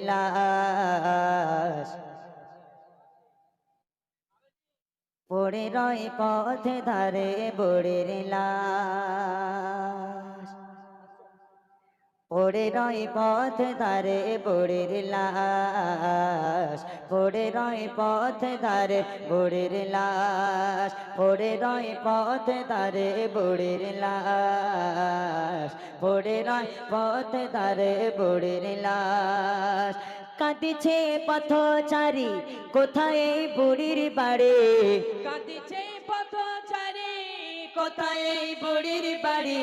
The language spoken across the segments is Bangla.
লাশ পড়ে রয় পথে ধারে বড়ের লাশ পড়ে রয় পথ ধারে বড়ের লাশ। পড়ে রয় পথ ধারে বড়ের লাশ। পড়ে রয় পথ ধারে বড়ের লাশ। পড়ে রয় পথ ধারে বড়ের লাশ। কাঁদিছে পথচারী, কোথায় বুড়ির বাড়ি? কাঁদিছে পথচারী কোথায় বুড়ির বাড়ি?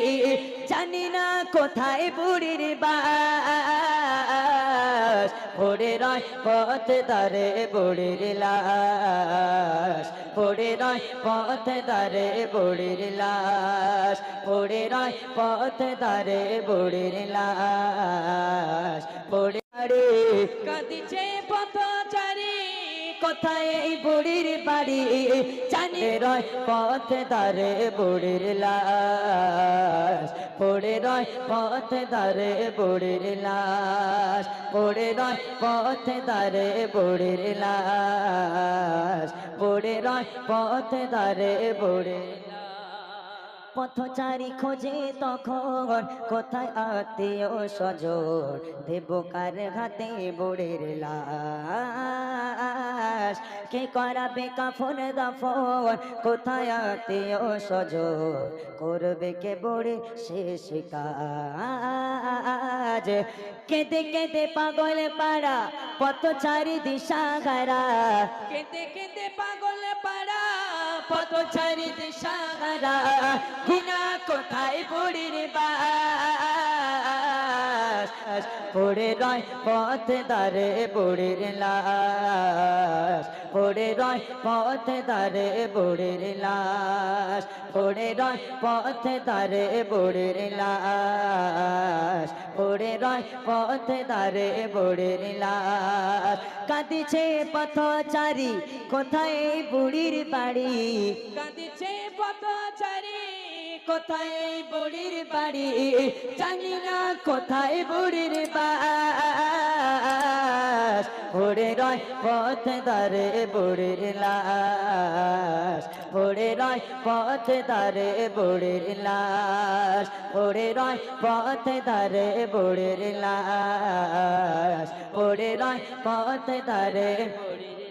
জানি না কোথায় বুড়ির বাস। পড়ে রয় পথ দারে বুড়ির লাশ। পড়ে রয় পথ দারে বুড়ির লাশ। পড়ে রয় পথ দারে বুড়ির লাশ। কোথায় এই বুড়ির বাড়ি। জানে রয় পথ দারে বুড়ির লাশ। পড়ে রয় পথ দারে বুড়ির লাশ। পড়ে রয় পথ দারে বুড়ির লাশ। পড়ে রয় পথ দারে বুড়ির পথচারী খোঁজে তখন কোথায় আত্মীয় সজোর দেবকার হাতে বুড়ের লাশ কে করাবে কাফন দাফন? কোথায় আত্মীয় সজর করবে কে বুড়ে শেষ কাজ কেঁদে কেঁদে পাগল পাড়া পথচারী দিশা গারা কেঁদে কেঁদে পাগল পাড়া পথচারী দিশা গারা কোথায় বুড়ির বাস? পড়ে রয় পথ দারে বুড়ির লাশ। পড়ে রয় পথ দারে বুড়ির লাশ। পড়ে রয় পথ দারে বুড়ির লাশ। পড়ে রয় পথ দারে বুড়ির লাশ। কাঁদিছে পথচারী, কোথায় এই বুড়ির বাড়ি? কাঁদিছে পথচারী কোথায় বুড়ির বাড়ি? জানি না কোথায় বুড়ির বাস। পড়ে রয় পথ দারে বুড়ির লাশ। পড়ে রয় পথ দারে বুড়ির লাশ। পড়ে রয় পথ দারে বুড়ির লাশ। পড়ে রয় পথ দারে বুড়ির